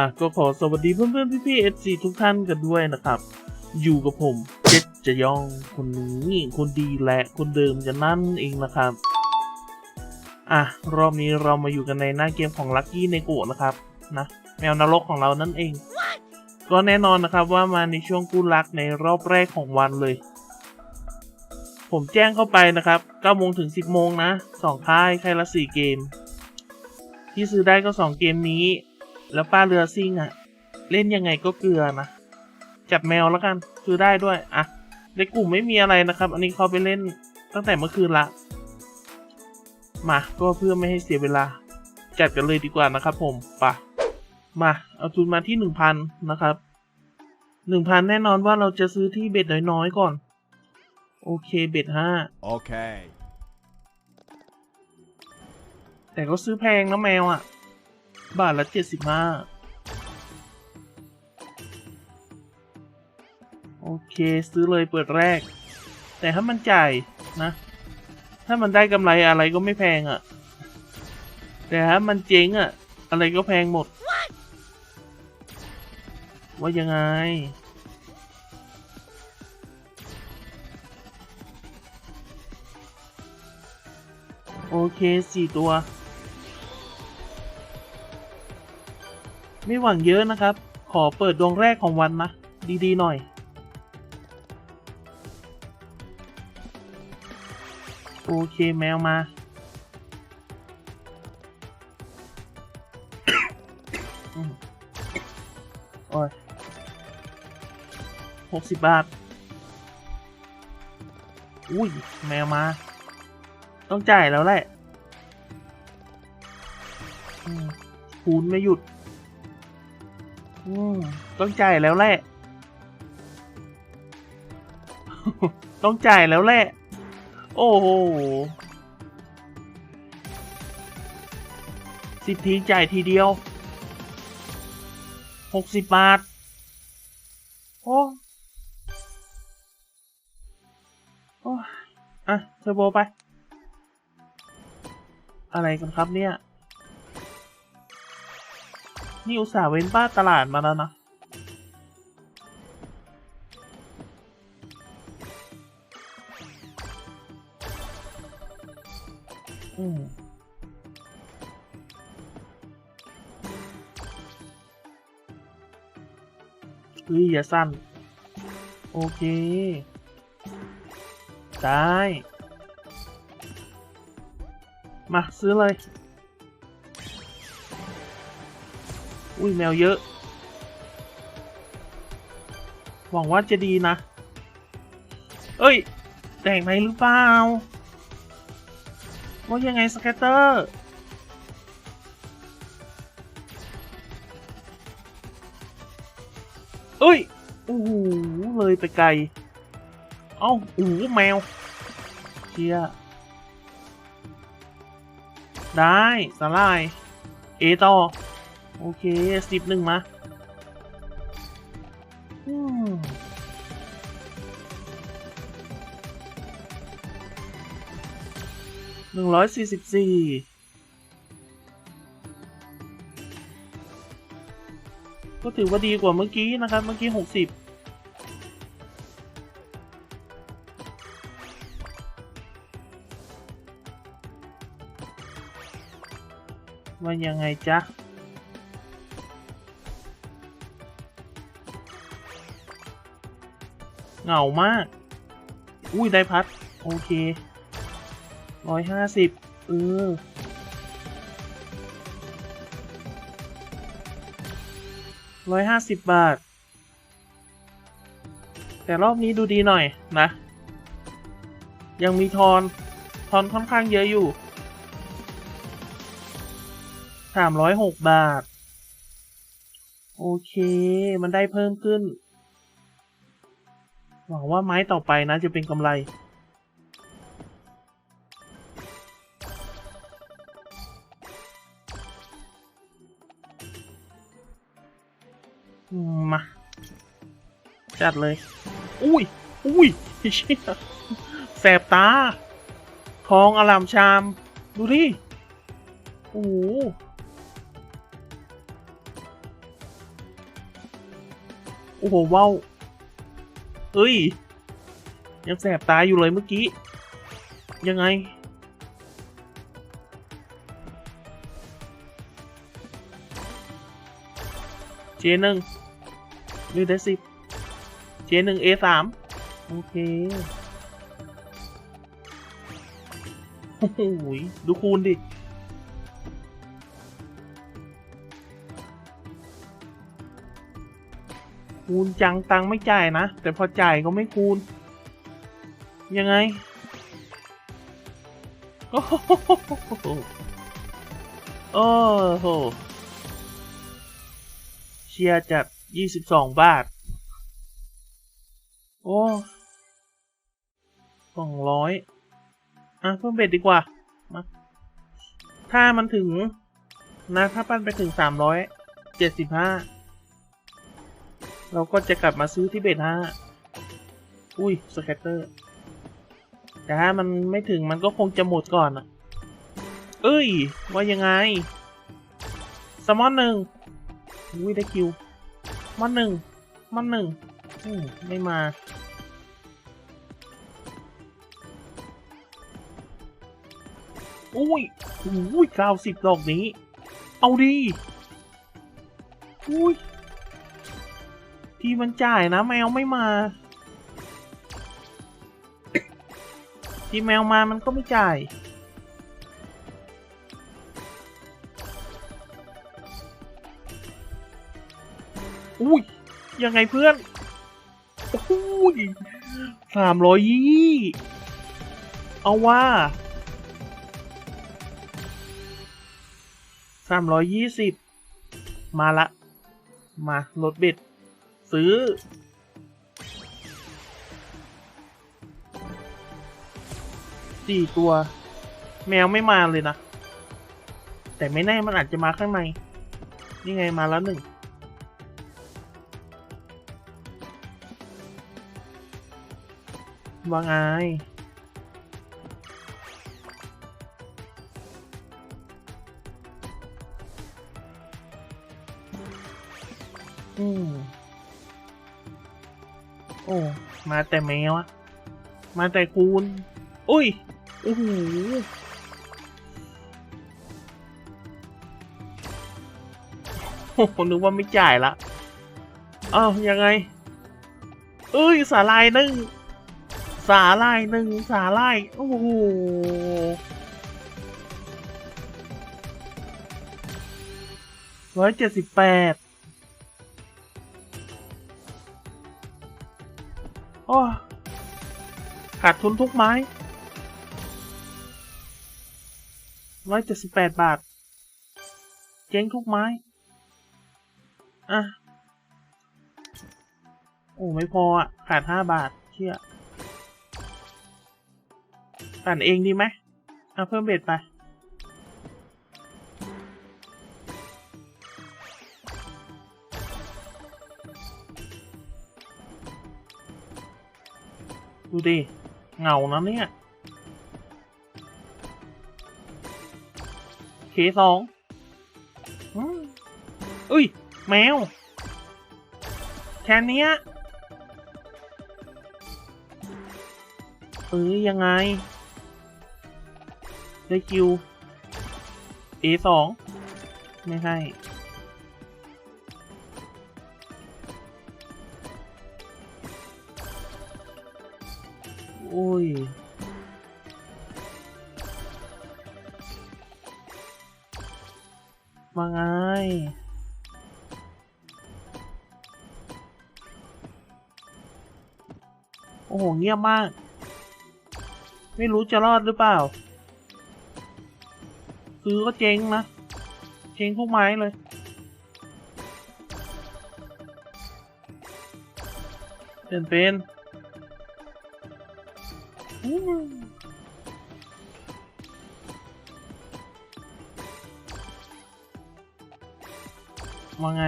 อะก็ขอสวัสดีเพื่อนๆพี่ๆเอฟซีทุกท่านกันด้วยนะครับ อยู่กับผมเจ็ดจะยองคนนี้คนดีและคนเดิมกันนั่นเองนะครับ อะรอบนี้เรามาอยู่กันในหน้าเกมของลั c กี้ในโกะนะครับนะแมวนรกของเรานั่นเอง ก็แน่นอนนะครับว่ามาในช่วงกู้รักในรอบแรกของวันเลย ผมแจ้งเข้าไปนะครับ9โมงถึง 10 โมงนะสองค่ายค่ายละ 4 เกม ที่ซื้อได้ก็ 2 เกมนี้ แล้วป้าเรือซิ่งอะ่ะเล่นยังไงก็เกลือนะ จับแมวแล้วกันซื้อได้ด้วยอะในกลุ่มไม่มีอะไรนะครับ อันนี้เขาไปเล่นตั้งแต่เมื่อคืนละ มา ก็เพื่อไม่ให้เสียเวลา จัดกันเลยดีกว่านะครับ ผมไปะมา เอาทุนมาที่หนึ่งพันนะครับหนึ่งพันแน่นอนว่าเราจะซื้อที่เบ็ดน้อยๆก่อน โอเคเบ็ดห้า Okay. แต่ก็ซื้อแพงนะแมวอะ่ะ บาทละเจ็ดสิบห้าโอเคซื้อเลยเปิดแรก แต่ถ้ามันจ่ายนะ ถ้ามันได้กำไรอะไรก็ไม่แพงอะ่ะ แต่ถ้ามันเจ๊งอะ่ะ อะไรก็แพงหมด ว่ายังไงโอเคสี่ตัว ไม่หวังเยอะนะครับ ขอเปิดดวงแรกของวันนะ ดีๆหน่อย โอเคแมวมา โอ้ยหกสิบบาท อุ้ย แมวมา ต้องจ่ายแล้วแหละคูณไม่หยุด อืมต้องจ่ายแล้วแหละ ต้องจ่ายแล้วแหละ โอ้โห สิบทีจ่ายทีเดียว หกสิบบาท โอ้โอ้อะเทอร์โบไป อะไรกันครับเนี่ย นี่อุตส่าห์เว้นป้าตลาดมาแล้วนะ อืมเฮ้ยอย่าสั้น โอเค ได้ มา ซื้อเลย อุ้ยแมวเยอะ หวังว่าจะดีนะ เอ้ย แตกไหนหรือเปล่า ว่ายังไงสเกตเตอร์เอ้ย โอ้โห เลยไปไกล เอ้าโอ้โหแมวเชียได้สลาย เอต่อ โอเคสิบหนึ่งมาหนึ่งร้อยสี่สิบสี่ก็ถือว่าดีกว่าเมื่อกี้นะครับ เมื่อกี้หกสิบว่ายังไงจ๊ะ เหงามาก อุ้ยได้พัด โอเคร้อยห้าสิบเออร้อยห้าสิบบาท แต่รอบนี้ดูดีหน่อยนะ ยังมีทอนทอนค่อนข้างเยอะอยู่สามร้อยหกบาท โอเค มันได้เพิ่มขึ้น หวังว่าไม้ต่อไปนะจะเป็นกำไร มา จัดเลย อุ้ย อุ้ยเชี่ยแสบตา ทองอลามชาม ดูดิ โอ้โหโอ้โหว้าว เฮ้ย ยังแสบตาอยู่เลยเมื่อกี้ ยังไง เจหนึ่งมีได้สิบเจหนึ่งเอสามโอเคโอ้โหยดูคูณดิ คูณจังตังไม่จ่ายนะ แต่พอจ่ายก็ไม่คูณ ยังไงโอ้โหโอ้โหเชียร์จัดยี่สิบสองบาท โอ้สองร้อยอะเพิ่มเบ็ดดีกว่า มา ถ้ามันถึง นะ ถ้าปั้นไปถึงสามร้อยเจ็ดสิบห้า เราก็จะกลับมาซื้อที่เบ็ดห้าอุ้ยสแคตเตอร์แต่ถ้ามันไม่ถึงมันก็คงจะหมดก่อนอะเอ้ย ว่ายังไงสมอนหนึ่งอุ้ยได้คิวมอนหนึ่งมอนหนึ่งอืมไม่มาอุ้ยอุ้ยเก้าสิบดอกนี้ เอาดี อุ้ย ที่มันจ่ายนะแมวไม่มา ที่แมวมามันก็ไม่จ่าย อุ้ย ยังไงเพื่อนโอ้ยสามร้อยยี่เอาว่าสามร้อยยี่สิบมาละ มาลดเบ็ด ซื้อ สี่ตัว แมวไม่มาเลยนะ แต่ไม่แน่มันอาจจะมาข้างใน นี่ไงมาแล้วหนึ่ง ว่าไงอืม อ้มาแต่แมวอะมาแต่คูณอุ้ยโอ้โหโอ้โหนึกว่าไม่จ่ายละอ้าวยังไง เอ้ยสาลายหนึ่งสาลายหนึ่งสาลายโอ้โหร้อยเจ็ดสิบแปด โอ้ขาดทุนทุกไม้ร้อยเจ็ดสิบแปดบาท เจ๊งทุกไม้ อะ โอ้ ไม่พออะ ขาดห้าบาทเชี่ยปั่นเองดีไหมเอาเพิ่มเบ็ดไป ดูดิเงานะเนี่ยเคสองอุ้ย แมว แค่นี้เอ้ยยังไง ได้คิว A สองไม่ให้ ย มาไง โอ้โห เงียบมาก ไม่รู้จะรอดหรือเปล่าซื้อก็เจ๊งนะ เจ๊งทุกไม้เลยเป็นเป็น ว่าไง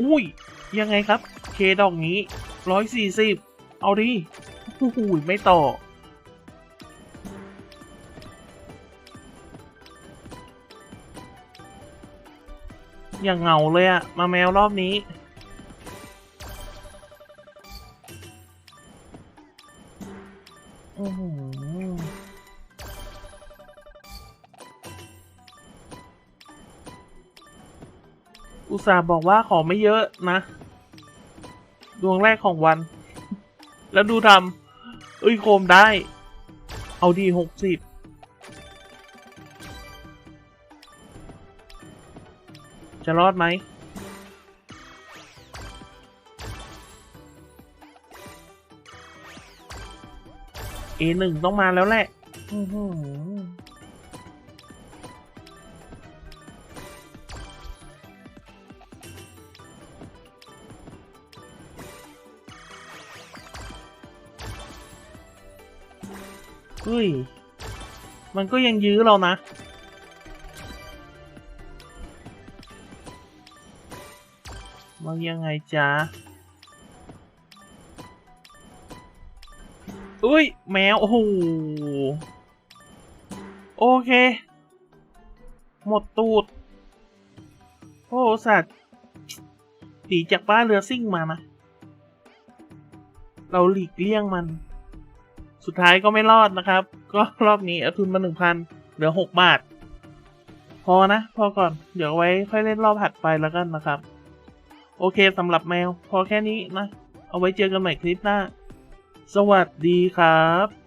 อุ้ย ยังไงครับ เคดอกนี้ร้อยสี่สิบเอาดิโอ้โหไม่ต่อออย่างเงาเลยอะมาแมวรอบนี้ อุตส่าห์บอกว่าขอไม่เยอะนะ ดวงแรกของวัน แล้วดูทำเอ้ยโคมได้ เอาดีหกสิบจะรอดไหมเอหนึ่งต้องมาแล้วแหละ อือหือ เฮ้ย มันก็ยังยื้อเรานะ มันยังไงจ๊ะอุ้ย แมว โอ้โห โอเค หมดตูด โอ้สัตว์ตีจากบ้านเรือซิ่งมานะ เราหลีกเลี่ยงมัน สุดท้ายก็ไม่รอดนะครับ ก็รอบนี้เอาทุนมาหนึ่งพันเหลือหกบาท พอนะ พอก่อน เดี๋ยวไว้ค่อยเล่นรอบถัดไปแล้วกันนะครับ โอเคสำหรับแมว พอแค่นี้นะ เอาไว้เจอกันใหม่คลิปหน้า สวัสดีครับ